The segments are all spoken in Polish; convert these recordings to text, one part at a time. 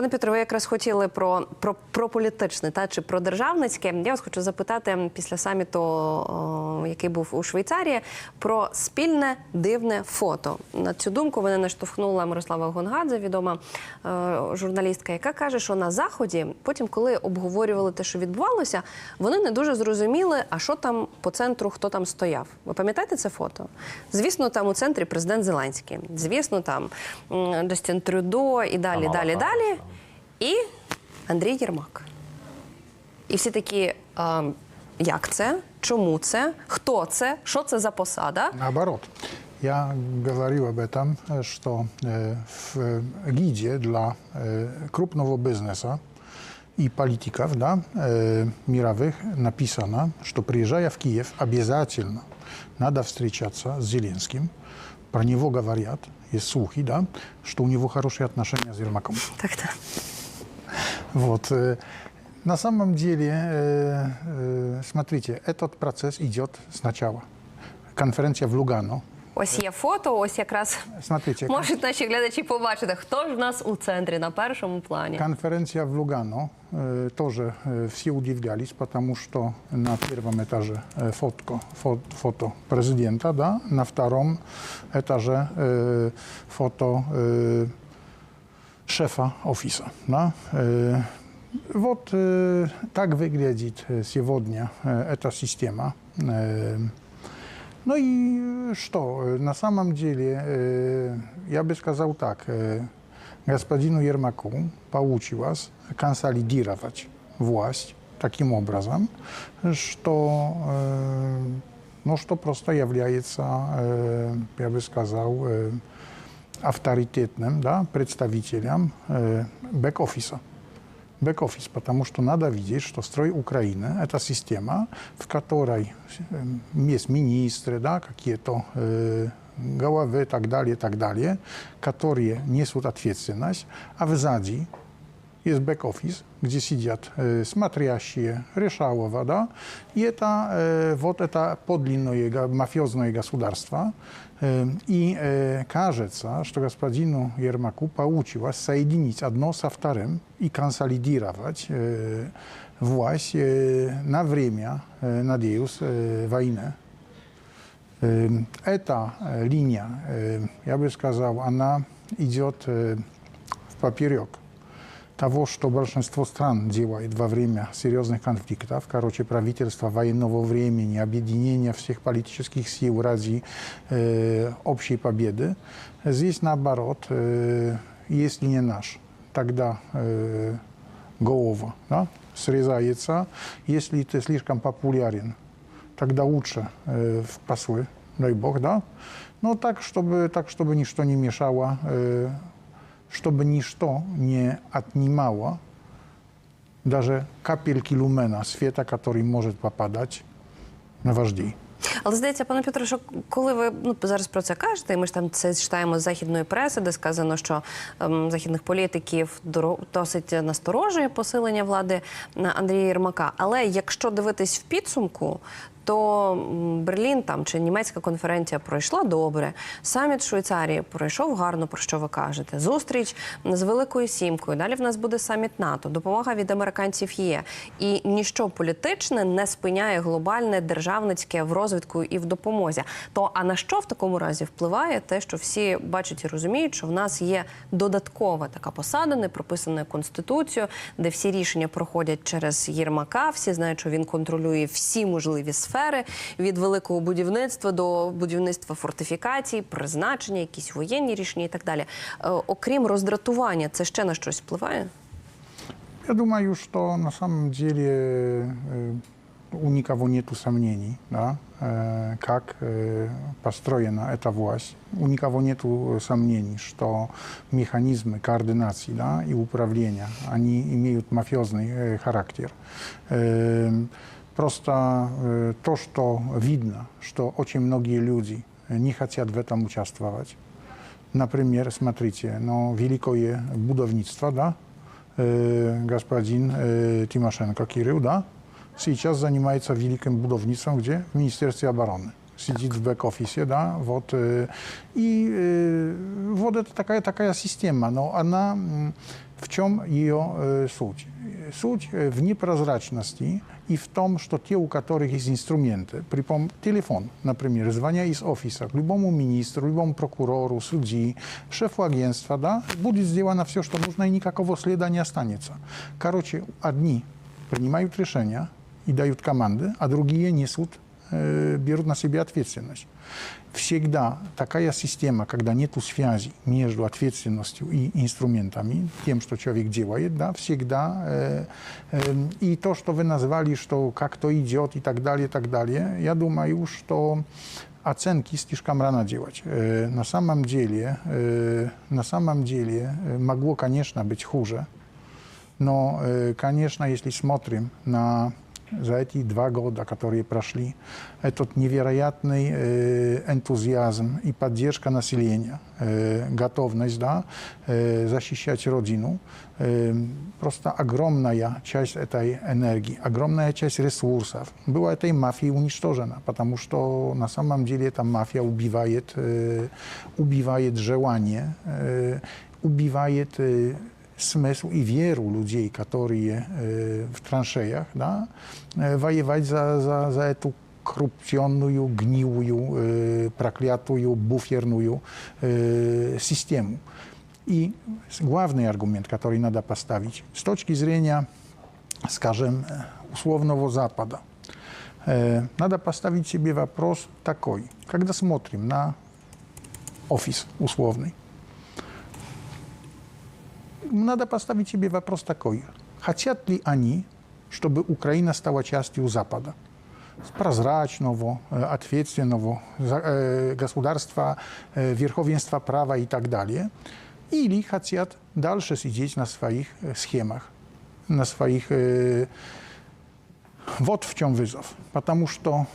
Пане Петро, ви якраз хотіли про про, про політичне та чи про державницьке. Я вас хочу запитати після саміту, який був у Швейцарії, про спільне дивне фото. На цю думку мене наштовхнула Мирослава Гонгадзе, відома е, журналістка, яка каже, що на заході, потім, коли обговорювали те, що відбувалося, вони не дуже зрозуміли, а що там по центру, хто там стояв. Ви пам'ятаєте це фото? Звісно, там у центрі президент Зеленський. Звісно, там Джастін Трюдо і далі, ага, далі, ага. далі і Андрій Єрмак. І всі такі, а, як це, чому це, хто це, що це за посада? Наоборот. Я говорил об этом, что э, в гиде для э, крупного бизнеса и политиков да, э, мировых написано, что приезжая в Киев, обязательно надо встречаться с Зеленским. Про него говорят, есть слухи, да, что у него хорошие отношения с Ермаком. Так-то. так то Вот. На самом деле, смотрите, этот процесс идет сначала. Конференция в Лугано. Ось є фото, ось якраз Смотрите, можуть наші глядачі побачити, хто ж в нас у центрі на першому плані. Конференция в Лугано э, тоже э, все удивлялись, потому что на первом этаже э, фотко, фото, фото президента, да, на втором этаже э, фото э, szefa ofisa. No, y, da? Вот y, tak wygląda сегодня эта система. No i co? na samym деле, y, ja bym сказал tak, господину Ермаку pouczy was konsolidować właść takim obrazem, że no, что просто является, я бы сказал, авторитетным да, представителям э, бэк-офиса. Бэк-офис, потому что надо видеть, что строй Украины – это система, в которой есть министры, да, какие-то э, головы и так далее, так далее, которые несут ответственность, а в сзади jest back office, gdzie siedzą e, smatriasi, ryszało i ta e, woteta podlinno jego, mafiozno jego sudarstwa. E, I e, każeca, że to gospodzino Jermaku pałuciła, sejdinic adno saftarem i kansali dirawać e, e, na wremia e, na dius e, wajne. E, linia, e, ja bym skazał, ona idzie od w papieriok. того, что большинство стран делает во время серьезных конфликтов, короче, правительство военного времени, объединение всех политических сил ради э, общей победы, здесь наоборот, э, если не наш, тогда э, голова да, срезается, если ты слишком популярен, тогда лучше э, в послы, дай бог, да, но так, чтобы, так, чтобы ничто не мешало э, чтобы ничто не отнимало даже капельки люмена света, который может попадать на вождей. Але здається, пане Петро, що коли ви ну зараз про це кажете, і ми ж там це читаємо з західної преси, де сказано, що ем, західних політиків досить насторожує посилення влади на Андрія Єрмака. Але якщо дивитись в підсумку, то Берлін там чи німецька конференція пройшла добре. Саміт Швейцарії пройшов гарно, про що ви кажете. Зустріч з Великою Сімкою. Далі в нас буде саміт НАТО, допомога від американців є. І ніщо політичне не спиняє глобальне державницьке в розвитку і в допомозі. То а на що в такому разі впливає те, що всі бачать і розуміють, що в нас є додаткова така посада, не прописана конституцією, де всі рішення проходять через Єрмака. Всі знають, що він контролює всі можливі сфери сфери від великого будівництва до будівництва фортифікацій, призначення, якісь воєнні рішення і так далі. Е, окрім роздратування, це ще на щось впливає? Я думаю, що на самом деле е, у никого нет сомнений, да, е, как построена эта власть. У никого нет сомнений, что механизмы координации да, и управления, они имеют мафиозный э, характер. prosta y, to, što widna, što ocie mnogi ludzi y, nie chcą w tym uczestniczyć. Na przykład z matrycy, no, wielkoje budownictwa, da, y, gospodin Timoszenko Kirył, da, сейчас занимается великим budownictwem, gdzie? W Ministerstwie Obrony. Siedzi tak. w back-office, da, вот, i вот это такая, такая система, но она, в чем ее суть? suć e, w nieprozraczności i w tym, że te, u których jest instrumenty, telefon, na przykład, zwania z ofisa, lubomu minister, lubomu prokurator, sudzi, szefu agenstwa, da, będzie zdziałana wszystko, co można i nikakowo śleda nie stanie. Karocie, jedni przyjmują решения i dają komandy, a drugi nie nie e, biorą na siebie odpowiedzialność всегда такая система, когда нет связи между ответственностью и инструментами, тем, что человек делает, да, всегда, э, э, и то, что вы назвали, что как то идет и так далее, и так далее, я думаю, что оценки слишком рано делать. Э, на самом деле, э, на самом деле могло, конечно, быть хуже, но, э, конечно, если смотрим на за эти два года, которые прошли, этот невероятный э, энтузиазм и поддержка населения, э, готовность да, э, защищать родину, э, просто огромная часть этой энергии, огромная часть ресурсов была этой мафией уничтожена, потому что на самом деле эта мафия убивает, э, убивает желание, э, убивает э, smysł i wieru ludzi i e, w transzejach, da? E, wajewać za, za, za etu korupcjonują, gniłują, e, prakliatują, bufiernują systemu. I główny argument, który nada postawić, z точки зрения, скажем, usłownowo zapada, nada postawić sobie вопрос такой, когда смотрим на офис условный, надо поставить себе вопрос такой. Хотят ли они, чтобы Украина стала частью Запада? прозрачного, ответственного государства, верховенства права и так далее, или хотят дальше сидеть на своих схемах, на своих... Вот в чем вызов. Потому что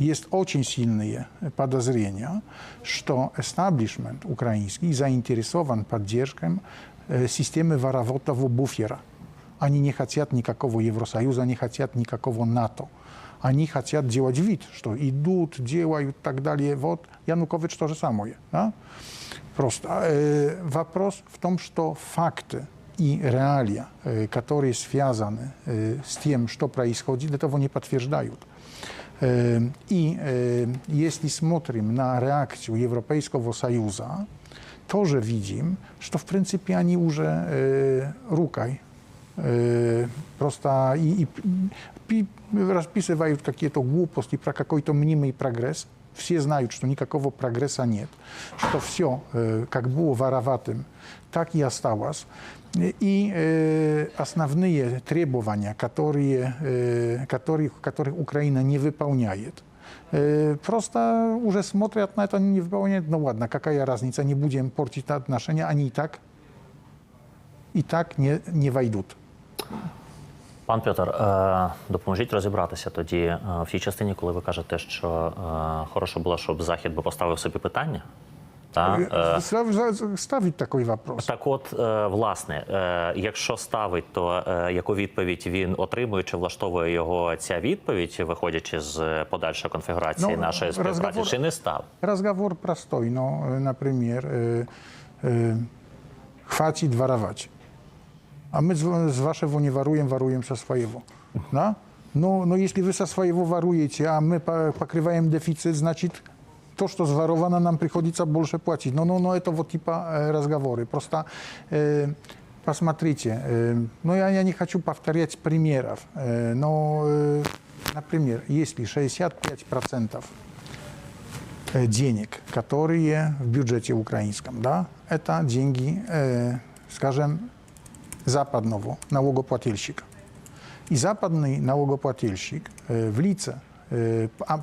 jest очень silne podejrzenie, что establishment ukraiński zainteresowan поддержкой системы вороватого буфера. Они не хотят никакого Евросоюза, не хотят никакого НАТО. Они хотят делать вид, что идут, делают и так далее. Вот Янукович то же самое. Да? Просто э, вопрос в том, что факты i realia, które związane с тем, что происходит, tego не подтверждают i jeśli smutrim na reakcję europejskiego sojuza, to, że widzim, że to w pryncypie ani uże rukaj. Prosta i, i, i pisywają takie to głupost i praka koito mnimy i progres все знают, что никакого прогресса нет, что все, как было вороватым, так и осталось. И э, основные требования, которые, э, которые, которые Украина не выполняет, Просто уже смотрят na to, nie wypełniają, no ładna, jaka raznica, nie będziemy porcić na отношения, ani i tak, i tak nie, nie wejdą. Пан Петр, е, допоможіть розібратися тоді е, в тій частині, коли ви кажете, що е, хорошо було, щоб захід би поставив собі питання. ставить такий вопрос. Так, от власне, якщо ставить, то яку відповідь він отримує чи влаштовує його ця відповідь, виходячи з подальшої конфігурації ну, нашої співпраці, чи не став? Розговор простой, ну, наприклад, хватить воровать. a my z, z wasze nie warujemy, warujemy się swoje, No? No, no, jeśli wy swojego warujecie, a my pokrywajemy deficyt, znaczy to, co zwarowana nam przychodzi, co bolsze płacić. No, no, no, e to wotipa e, rozgawory. Prosta, e, pasmatrycie. E, no, ja, nie chcę powtarzać premierów. E, no, na premier, jeśli 65% dzienek, które jest w budżecie ukraińskim, da, to dzięki, e, западного налогоплательщика. И западный налогоплательщик в лице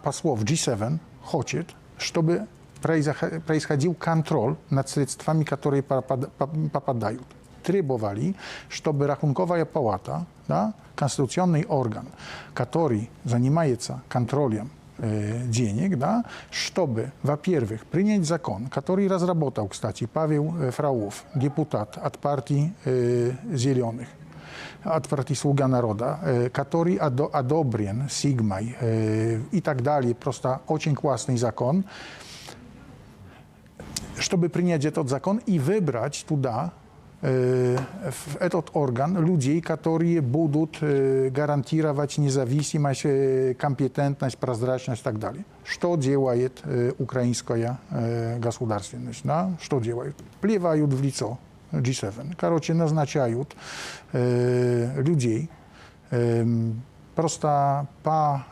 послов G7 хочет, чтобы происходил контроль над средствами, которые попадают. Требовали, чтобы Рахунковая палата, да, конституционный орган, который занимается контролем денег, да, чтобы, во-первых, принять закон, который разработал, кстати, Павел Фрауов, депутат от партии э, «Зеленых», от партии «Слуга народа», э, который одобрен Сигмой э, и так далее. Просто очень классный закон. Чтобы принять этот закон и выбрать туда этот орган людей, которые будут гарантировать независимость, компетентность, прозрачность и так далее. Что делает украинская государственность? Да? Что делают? Плевают в лицо G7. Короче, назначают людей просто по,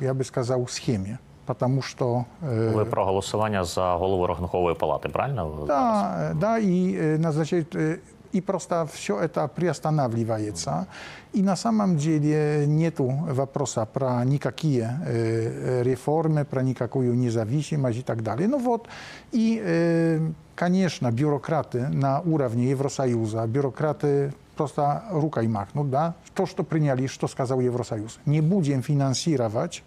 я бы сказал, схеме. потому что... E, Ви про голосування за голову Рахункової палати, правильно? Да, да, и э, назначают э, i prosta wsio eta priastanavljivajeca. I na samym dziele nie tu waprosa pra nikakie e, e, reformy, pra nikakuju niezawisimaś i tak dalej. No wot. I, e, koniecznie, biurokraty na w Eurosajuza, biurokraty проста рука и махнут, да, то, что приняли, что сказал Евросоюз. Не будем финансировать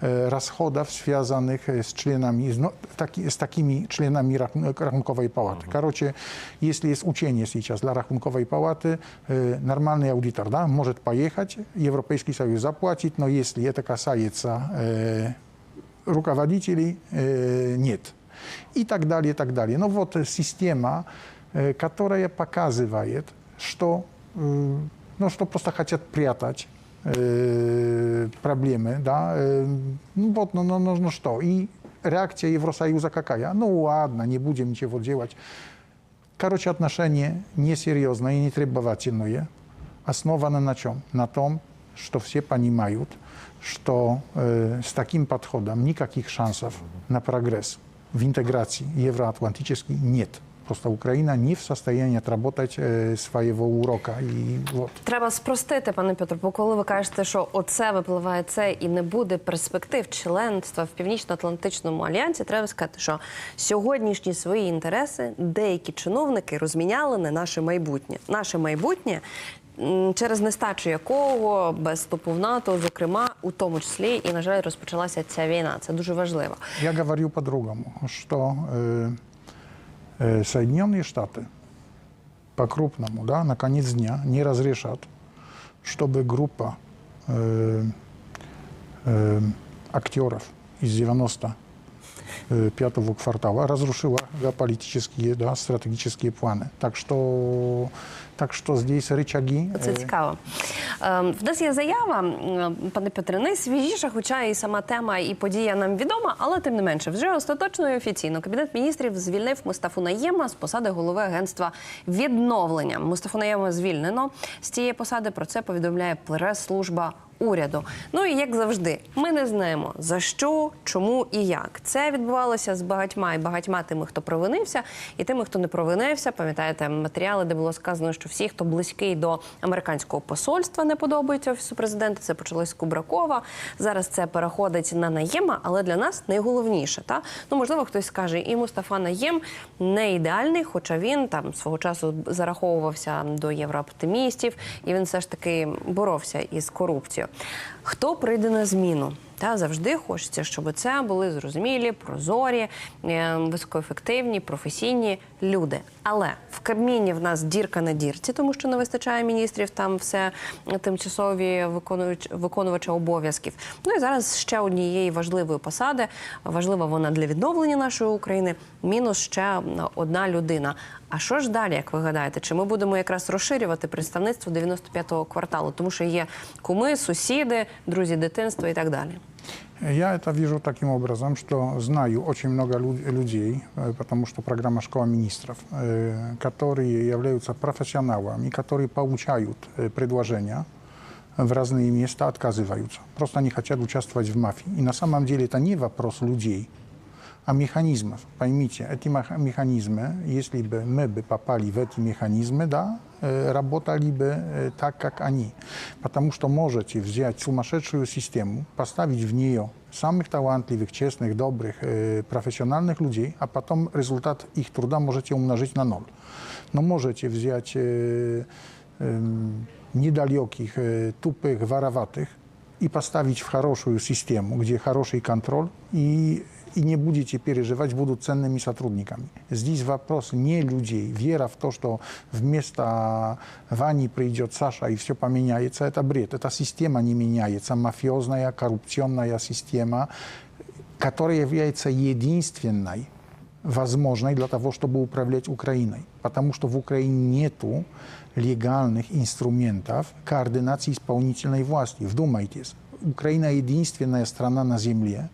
расходов, связанных с членами, no, taki, z takimi czlenami Rachunkowej Pałaty. Короче, если есть учение сейчас для Рахунковой Палаты, нормальный аудитор да, может поехать, Европейский Союз заплатит, но если это касается э, руководителей, э, нет. И так далее, и так далее. Но вот система, которая показывает, что, ну, что просто хотят прятать проблемы, да, ну вот, ну, ну, ну, ну что, и реакция Евросоюза какая? Ну ладно, не будем ничего делать. Короче, отношения несерьезные и нетребовательные, основаны на чем? На том, что все понимают, что э, с таким подходом никаких шансов на прогресс в интеграции евроатлантической нет. просто Україна не в состоянні отработать е, своего урока. І вот. треба спростити, пане Петро, бо коли ви кажете, що оце випливає це і не буде перспектив членства в північно-атлантичному альянсі, треба сказати, що сьогоднішні свої інтереси деякі чиновники розміняли на наше майбутнє. Наше майбутнє. Через нестачу якого без вступу в НАТО, зокрема, у тому числі і на жаль розпочалася ця війна. Це дуже важливо. Я говорю по-другому, що е, Э, Соединенные Штаты по-крупному, да, на конец дня не разрешат, чтобы группа э, э, актеров из 90 Э, пятого квартала, разрушила геополитические, да, стратегические планы. Так что, так что здесь рычаги. Це э, цікаво. Ем, в нас є заява, пане Петре, найсвіжіша, хоча і сама тема і подія нам відома, але тим не менше, вже остаточно і офіційно кабінет міністрів звільнив Мустафу Наєма з посади голови агентства відновлення. Мустафу Наєма звільнено з цієї посади. Про це повідомляє прес-служба уряду. Ну і як завжди, ми не знаємо за що, чому і як це відбувалося з багатьма і багатьма тими, хто провинився, і тими, хто не провинився. Пам'ятаєте матеріали, де було сказано, що всі, хто близький до американського посольства, не подобається офісу президента. Це почалось з Кубракова. Зараз це переходить на наєма, але для нас найголовніше. Та ну можливо, хтось скаже, і Мустафа Наєм не ідеальний, хоча він там свого часу зараховувався до єврооптимістів, і він все ж таки боровся із корупцією. Хто прийде на зміну? Та завжди хочеться, щоб це були зрозумілі, прозорі, е, високоефективні, професійні люди. Але в Кабміні в нас дірка на дірці, тому що не вистачає міністрів. Там все тимчасові виконувачі обов'язків. Ну і зараз ще однієї важливої посади. Важлива вона для відновлення нашої України. Мінус ще одна людина. А що ж далі, як ви гадаєте? Чи ми будемо якраз розширювати представництво 95-го кварталу, тому що є куми, сусіди, друзі дитинства і так далі? Я это вижу таким образом, что знаю очень много людей, потому что программа «Школа министров», которые являются профессионалами, которые получают предложения w разные места, отказываются. Просто не хотят участвовать w mafii. I na samym деле to nie вопрос ludzi, a mechanizm, pojmijcie, eti mechanizmy, jeśli my by papali w eti mechanizmy, da, работаliby e, e, tak, jak ani. Потому что możecie wziąć сумасшедшую systemu, postawić w niej samych talentliwych, ciesnych, dobrych, e, profesjonalnych ludzi, a potem rezultat ich trudu możecie umnożyć na nol. No możecie wziąć niedaliokich, tupych, warawatych i postawić w хорошую systemu, gdzie хороший kontrol i и не будете переживать, будут ценными сотрудниками. Здесь вопрос не людей. Вера в то, что вместо Вани придет Саша и все поменяется, это бред. Эта система не меняется. Мафиозная, коррупционная система, которая является единственной возможной для того, чтобы управлять Украиной. Потому что в Украине нету легальных инструментов координации исполнительной власти. Вдумайтесь, Украина единственная страна на Земле,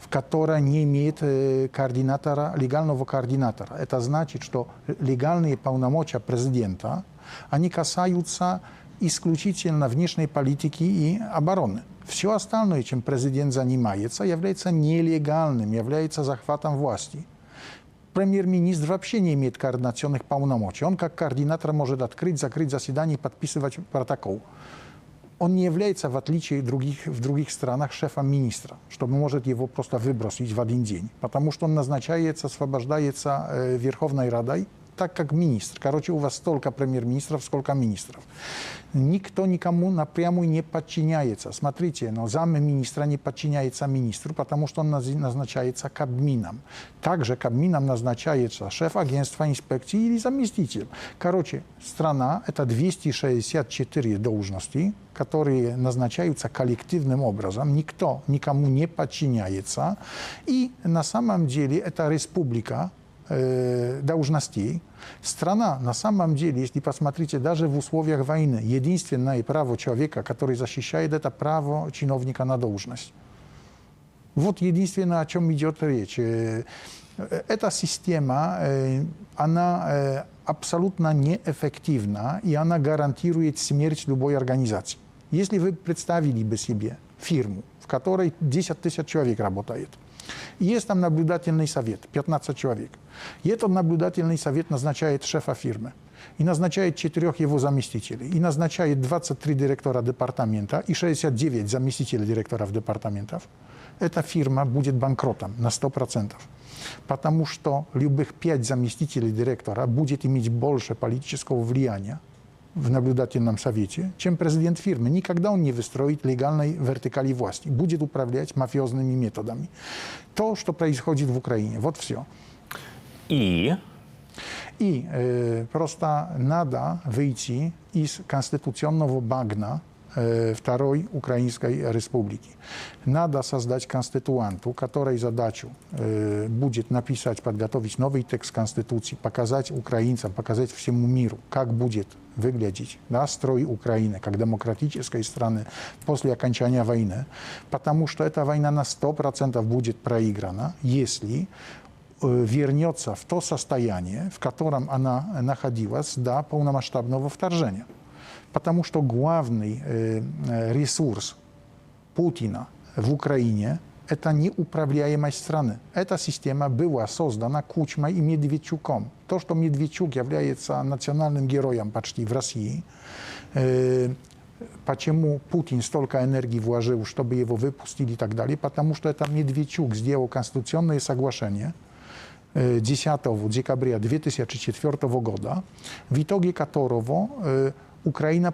в которой не имеет э, координатора, легального координатора. Это значит, что легальные полномочия президента, они касаются исключительно внешней политики и обороны. Все остальное, чем президент занимается, является нелегальным, является захватом власти. Премьер-министр вообще не имеет координационных полномочий. Он как координатор может открыть, закрыть заседание и подписывать протокол. он не является, в отличие других, в других странах, шефом министра, что может его просто выбросить в один день, потому что он назначается, освобождается э, Верховной Радой, так, как министр. Короче, у вас столько премьер-министров, сколько министров. Никто никому напрямую не подчиняется. Смотрите, но замминистра не подчиняется министру, потому что он назначается Кабмином. Также Кабмином назначается шеф агентства инспекции или заместитель. Короче, страна – это 264 должности, которые назначаются коллективным образом, никто никому не подчиняется. И на самом деле это республика, э, должностей. Страна, на самом деле, если посмотрите, даже в условиях войны, единственное право человека, который защищает, это право чиновника на должность. Вот единственное, о чем идет речь. Э, эта система, э, она э, абсолютно неэффективна, и она гарантирует смерть любой организации. Если вы представили бы себе фирму, в которой 10 тысяч человек работает – Есть там наблюдательный совет, 15 человек. И этот наблюдательный совет назначает шефа фирмы и назначает четырех его заместителей, и назначает 23 директора департамента и 69 заместителей директоров департаментов, эта фирма будет банкротом на 100%. Потому что любых пять заместителей директора будет иметь больше политического влияния, в наблюдательном совете, чем президент фирмы. Никогда он не выстроит легальной вертикали власти. Будет управлять мафиозными методами. То, что происходит в Украине. Вот все. И i y, prosta nada wyjść z konstytucyjnego bagna второй Украинской Республики. Надо создать конституанту, которой задачу будет написать, подготовить новый текст Конституции, показать украинцам, показать всему миру, как будет выглядеть да, строй Украины как демократической страны после окончания войны, потому что эта война на 100% будет проиграна, если вернется в то состояние, в котором она находилась до полномасштабного вторжения потому что главный ресурс Путина в Украине – это неуправляемость страны. Эта система была создана Кучмой и Медведчуком. То, что Медведчук является национальным героем почти в России, почему Путин столько энергии вложил, чтобы его выпустили и так далее, потому что это Медведчук сделал конституционное соглашение 10 декабря 2004 года, в итоге которого Украина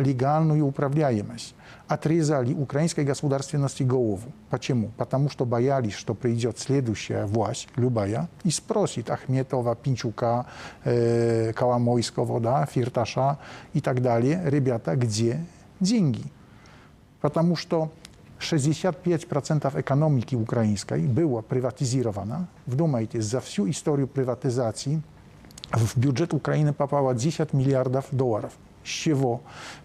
legalną i uprawiajemność. отрезали украинской государственности голову. Почему? Потому что боялись, что придет следующая власть, любая, и спросит Ахметова, Пинчука, э, Коломойского, да, Фирташа и так далее, ребята, где деньги? Потому что 65% экономики украинской było prywatyzowana. Wdumajcie, за всю историю prywatyzacji в бюджет Украины popało 10 miliardów dolarów siwo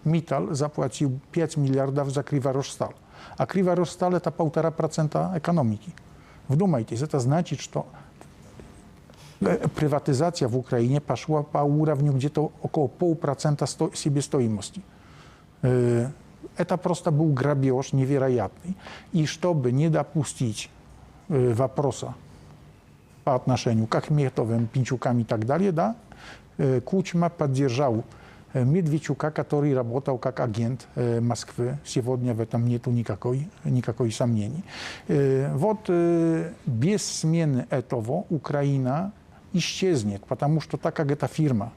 metal zapłacił 5 miliardów za Kriwa Rostal. A Kriwa Rostal to półtora procenta ekonomiki. Wdumajcie się, to znaczy, że to e, prywatyzacja w Ukrainie poszła po urawniu, gdzie to około pół procenta siebie stoimości. E, eta prosta był grabież niewiarygodny. I żeby nie dopuścić e, waprosa po отношению kachmiertowym, Ахметовым, Пинчукам и так далее, да, Кучма поддержал Медведчука, e, который работал как агент e, Москвы. Сегодня в этом нету никакой, никакой сомнений. Э, вот э, без смены этого Украина исчезнет, потому что так как эта фирма,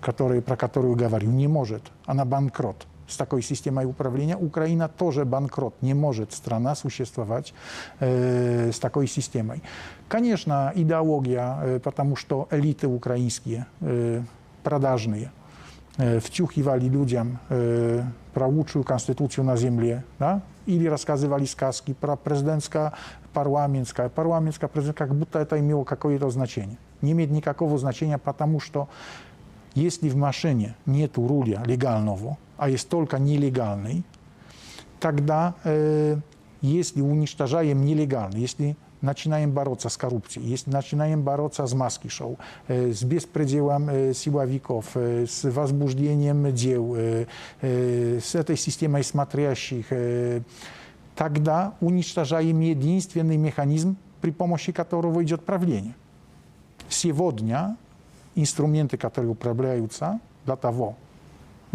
которая, про которую говорю, не может, она банкрот с такой системой управления. Украина тоже банкрот, не может страна существовать э, с такой системой. Конечно, идеология, э, потому что элиты украинские продажные, E, wciuchiwali ludziom e, prawuczył konstytucję na ziemię, da? ili rozkazywali skazki, prezydencka, parlamencka, parlamencka, prezydencka, jak to tutaj miało jakieś to znaczenie. Nie mieć nikakowo znaczenia, ponieważ to, jeśli w maszynie nie tu rulia legalnowo, a jest tylko nielegalnej, wtedy, tak e, jeśli uniszczają nielegalny, jeśli начинаем бороться с коррупцией, если начинаем бороться с маски-шоу, с беспределом силовиков, с возбуждением дел, с этой системой смотрящих, тогда уничтожаем единственный механизм, при помощи которого идет правление. Сегодня инструменты, которые управляются для того,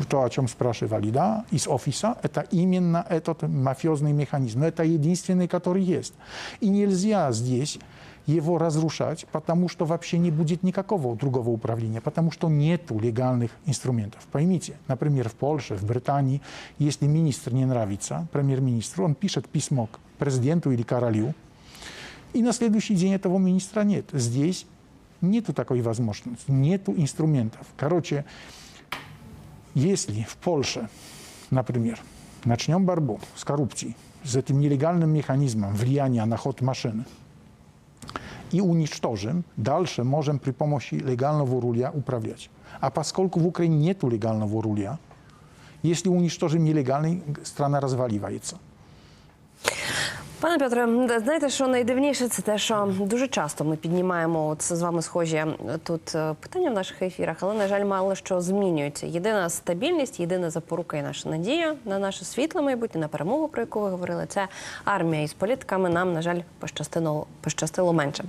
то, о чем спрашивали, да, из офиса, это именно этот мафиозный механизм. Но это единственный, который есть. И нельзя здесь его разрушать, потому что вообще не будет никакого другого управления, потому что нет легальных инструментов. Поймите, например, в Польше, в Британии, если министр не нравится, премьер-министру, он пишет письмо к президенту или королю, и на следующий день этого министра нет. Здесь нету такой возможности, нету инструментов. Короче, Jeśli w Polsce, na przykład, naczynią barbu z korupcji, z tym nielegalnym mechanizmem wliania na chod maszyny i uniszczorzym, dalsze możemy przy pomocy legalnego rulia uprawiać. A paskolku w Ukrainie nie tu legalnego rulia, jeśli uniszczorzym nielegalny, strona rozwaliwa je co. Пане Петре, знаєте, що найдивніше, це те, що дуже часто ми піднімаємо от з вами схожі е, тут е, питання в наших ефірах, але на жаль, мало що змінюється. Єдина стабільність, єдина запорука і наша надія на наше світле майбутнє, на перемогу, про яку ви говорили, це армія із політиками. Нам на жаль пощастило пощастило менше.